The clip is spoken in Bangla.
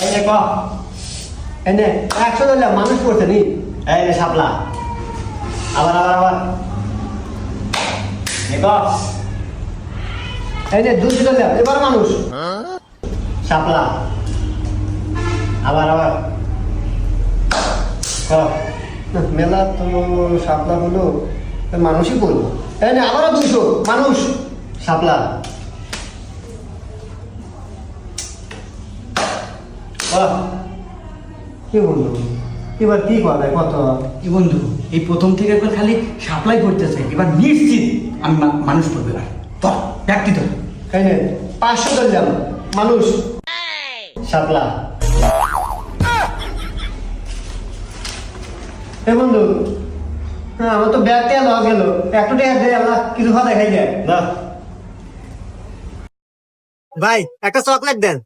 এই নে ক। এই একশো ধরলাম মানুষ নি। এই নে সাপলা আবার আবার আবার। এই নে দুশো ধরলাম এবার মানুষ। সাপলা আবার আবার। মেলা তো সাপলা হলো মানুষই বলব এই নে, আবারও দুশো মানুষ সাপলা বাহ, কি বলল এবার কি করে কত? কি বন্ধু এই প্রথম থেকে একবার খালি সাপ্লাই করতেছে এবার নিশ্চিত আমি মানুষ করবে এবার। তোর ব্যক্তি তোর এই নে পাঁচশো ধরলাম মানুষ। সাপলা। এ বন্ধু হ্যাঁ আমার তো ব্যাগ টেয়া গেল। একটু টেয়া দে আল্লাহ কিছু ভালো দেখাই যায় না। ভাই একটা চকলেট দেন।